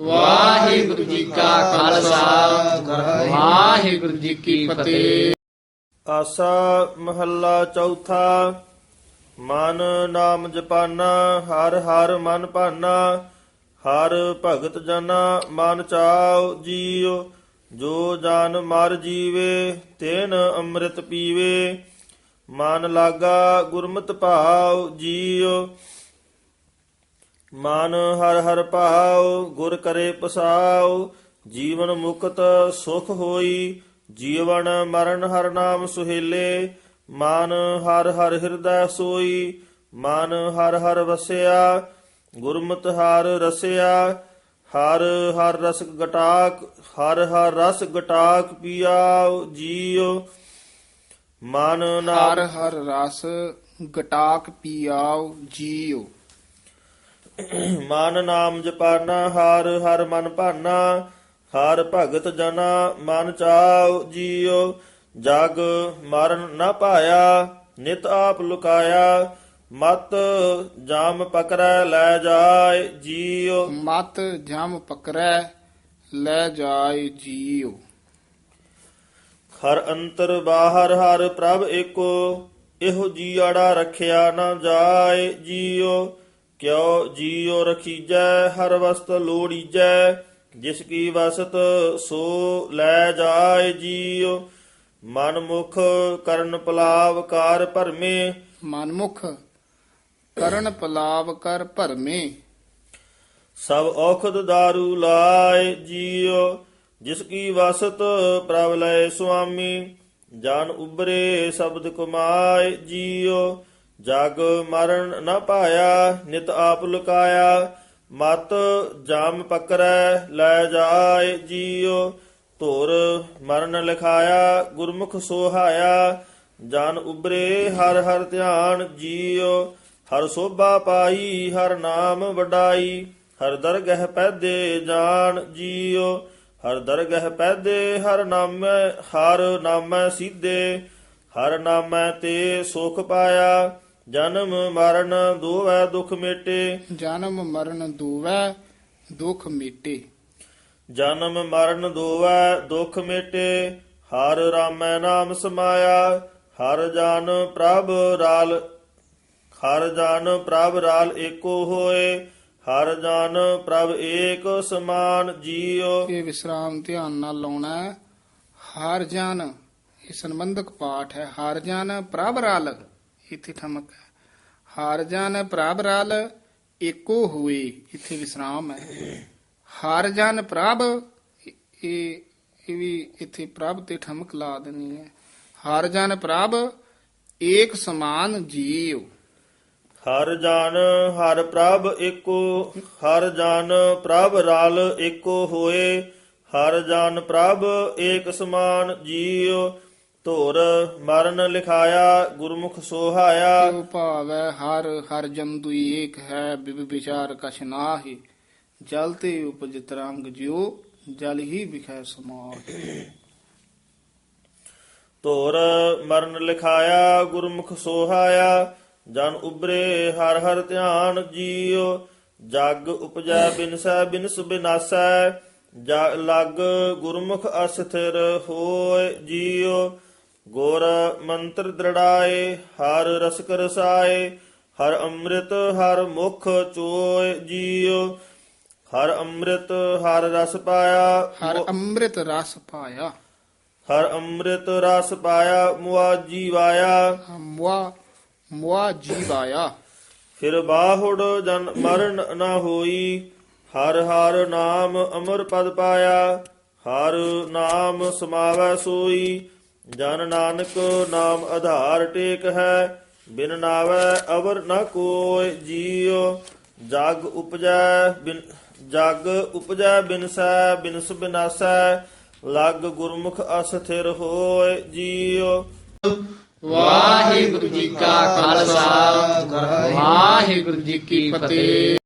ਵਾਹਿਗੁਰੂ ਜੀ ਕਾ ਖਾਲਸਾ। ਵਾਹਿਗੁਰੂ ਜੀ ਕੀ ਫਤਿਹ। ਆਸਾ ਮਹੱਲਾ ਚੌਥਾ। ਮਨ ਨਾਮ ਜਪਾਨਾ, ਹਰ ਹਰ ਮਨ ਭਾਨਾ, ਹਰ ਭਗਤ ਜਨਾ ਮਨ ਚਾਉ ਜੀਉ, ਜੋ ਜਾਨ ਮਰ ਜੀਵੇ, ਤੈਨ ਅੰਮ੍ਰਿਤ ਪੀਵੇ। ਮਨ ਲਾਗਾ ਗੁਰਮਤਿ ਭਾਉ ਜੀਉ ਮਨ ਹਰ ਹਰ ਭਾਉ, ਗੁਰ ਕਰੇ ਪਸਾਉ, ਜੀਵਨ ਮੁਕਤ ਸੁਖ ਹੋਈ, ਜੀਵਨ ਮਰਨ ਹਰ ਨਾਮ ਸੁਹੇਲੇ, ਮਨ ਹਰ ਹਰ ਹਿਰਦੈ ਸੋਈ, ਮਨ ਹਰ ਹਰ ਵਸਿਆ, ਗੁਰਮਤਿ ਹਰ ਰਸਿਆ, ਹਰ ਹਰ ਰਸ ਗਟਾਕ, ਹਰ ਹਰ ਰਸ ਗਟਾਕ ਪੀਆਉ, ਜੀਉ। ਮਨ ਹਰ ਹਰ ਰਸ ਗਟਾਕ ਪੀਆਉ, ਜੀਉ। ਮਨ ਨਾਮ ਜਪਾਨਾ ਹਰ ਹਰ ਮਨ ਭਾਨਾ ਹਰ ਭਗਤ ਜਨਾ ਮਨ ਚਾਉ ਜੀਉ ਜਗ ਮਰਨ ਨਾ ਪਾਇਆ ਨਿਤ ਆਪ ਲੁਕਾਇਆ ਮਤ ਜਾਮ ਪਕੜੈ ਲੈ ਜਾਏ ਜੀਉ। ਮਤ ਜਮ ਪਕਰੈ ਲੈ ਜਾਏ ਜੀਉ। ਹਰ ਅੰਤਰ ਬਾਹਰ ਹਰ ਪ੍ਰਭ ਏਕੋ ਇਹੋ ਜੀਆੜਾ ਰਖਿਆ ਨਾ ਜਾਏ ਜੀਉ। ਕਿਉ ਜੀਉ ਰਖੀਜੈ ਹਰ ਵਸਤ ਲੋੜੀਜੈ ਜਿਸ ਕੀ ਵਸਤ ਸੋ ਲੈ ਜਾਏ ਜੀਉ। ਮਨ ਮੁਖ ਕਰਨ ਪਲਾਵ ਕਾਰ ਭਰਮੇ। ਮਨਮੁਖ ਕਰਨ ਪਲਾਵ ਕਰ ਭਰਮੇ। ਸਭ ਔਖਦ दारू ਲਾਏ ਜੀਉ ਜਿਸ ਕੀ ਵਸਤ ਪ੍ਰਭ ਲਏ ਸੁਆਮੀ। ਜਾਨ ਉਬਰੇ ਸ਼ਬਦ ਕਮਾਏ ਜੀਉ। ਜਗ ਮਰਨ ਨ ਪਾਇਆ, ਨਿਤ ਆਪ ਲੁਕਾਇਆ। ਮਤ ਜਾਮ ਪਕਰੈ, ਲੈ ਜਾਏ ਜੀਉ। ਧੁਰ ਮਰਨ ਲਿਖਾਇਆ, ਗੁਰਮੁਖ ਸੋਹਾਇਆ। ਜਨ ਉਬਰੇ ਹਰ ਹਰ ਧਿਆਨ ਜੀਉ। ਹਰ ਸੋਭਾ ਪਾਈ, ਹਰ ਨਾਮ ਵਡਾਈ। ਹਰ ਦਰਗਹਿ ਪੈਦੇ ਜਾਣ ਜੀਉ। ਹਰ ਦਰਗਹਿ ਪੈਦੇ, ਹਰ ਨਾਮੈ ਹਰ ਨਾਮੈ ਸੀਧੇ ਹਰ ਨਾਮੈ ਤੇ ਸੁਖ ਪਾਇਆ ਜਨਮ ਮਰਨ ਦੋਵੈ ਦੁਖ ਮੇਟੇ। ਜਨਮ ਮਰਨ ਦੁਵੈ ਦੁਖ ਮਿਟੇ। ਜਨਮ ਮਰਨ ਦੋਵੈ ਦੁਖ ਮੇਟੇ ਹਰ ਰਾਮੈ ਨਾਮ ਸਮਾਇਆ ਹਰ ਜਨ ਪ੍ਰਭ ਰਾਲ ਹਰ ਜਨ ਪ੍ਰਭ ਰਾਲ ਏਕੋ ਹੋਏ ਹਰ ਜਨ ਪ੍ਰਭ ਏਕ ਸਮਾਨ ਜੀਉ ਇਹ ਵਿਸਰਾਮ ਧਿਆਨ ਨਾਲ ਲਾਉਣਾ। ਹਰ ਜਨ ਇਹ ਸੰਬੰਧਕ ਪਾਠ ਹੈ। ਹਾਰ ਜਨ ਪ੍ਰਭ ਰਲ ਇੱਥੇ ਠਮਕ ਹੈ। ਹਾਰ ਜਨ ਪ੍ਰਭ ਰਲ ਏਕੋ ਹੋਏ, ਇੱਥੇ ਵਿਸਰਾਮ ਹੈ। ਹਰ ਜਨ ਪ੍ਰਭ ਇਹ ਇਹ ਵੀ ਇੱਥੇ ਪ੍ਰਭ ਤੇ ਠਮਕ ਲਾ ਦੇਣੀ ਹੈ। ਹਰ ਜਨ ਪ੍ਰਭ ਏਕ ਸਮਾਨ ਜੀਵ ਹਰ ਜਨ, ਹਰ ਪ੍ਰਭ ਏਕੋ, ਹਰ ਜਨ ਪ੍ਰਭ ਰਲ ਏਕੋ ਹੋਏ। ਹਰ ਜਨ ਪ੍ਰਭ ਏਕ ਸਮਾਨ ਜੀਵ ਧੁਰ ਮਰਨ ਲਿਖਾਇਆ ਗੁਰਮੁਖ ਸੋਹਾਇਆ। ਕਿਉ ਭਾਵੈ ਹਰ ਹਰ ਜੰਦੂ ਏਕ ਹੈ ਬਿਬ ਵਿਚਾਰ ਕਛ ਨਾਹੀ। ਜਲ ਤੇ ਉਪਜ ਤਰੰਗ ਜਿਉ ਜਲ ਹੀ ਵਿਖੈ ਸਮਾਹ। ਧੁਰ ਮਰਨ ਲਿਖਾਇਆ ਗੁਰਮੁਖ ਸੋਹਾਇਆ। ਜਨ ਉਬਰੇ ਹਰ ਹਰ ਧਿਆਨ ਜੀਉ। ਜਗ ਉਪਜੈ ਬਿਨਸੈ ਬਿਨਸ ਬਿਨਾਸੈ। ਜਗ ਲਗ ਗੁਰਮੁਖ ਅਸਥਿਰ ਹੋਏ ਜੀਉ। ਗੁਰ ਮੰਤਰ ਦ੍ਰਿੜਾਏ ਹਰ ਰਸਕ ਰਸਾਏ ਹਰ ਅੰਮ੍ਰਿਤ ਹਰ ਮੁਖ ਚੋਏ ਜੀਉ ਹਰ ਅੰਮ੍ਰਿਤ ਹਰ ਰਸ ਪਾਇਆ ਹਰ ਅੰਮ੍ਰਿਤ ਰਸ ਪਾਇਆ। ਹਰ ਅੰਮ੍ਰਿਤ ਰਸ ਪਾਇਆ ਮੁਆਜੀ ਵਾਇਆ ਮੁਆ ਮੁਆ ਜੀਵਾਇਆ। ਫਿਰ ਬਾਹੁੜ ਜਨ ਮਰਨ ਨਾ ਹੋਈ ਹਰ ਹਰ ਨਾਮ ਅਮਰ ਪਦ ਪਾਇਆ ਹਰ ਨਾਮ ਸਮਾਵੈ ਸੋਈ ਜਨ ਨਾਨਕ ਨਾਮ ਆਧਾਰ ਟੇਕ ਹੈ, ਬਿਨ ਨਾਵੈ ਅਵਰ ਨ ਕੋਇ ਜੀਉ। ਜਗ ਉਪਜੈ ਬਿਨ, ਜਗ ਉਪਜੈ ਬਿਨਸੈ ਬਿਨਸ ਬਿਨਾਸੈ ਲਗ ਗੁਰਮੁਖ ਅਸਥਿਰ ਹੋਏ ਜੀਉ। ਵਾਹਿਗੁਰੂ ਜੀ ਕਾ ਖਾਲਸਾ, ਵਾਹਿਗੁਰੂ ਜੀ ਕੀ ਫਤਿਹ।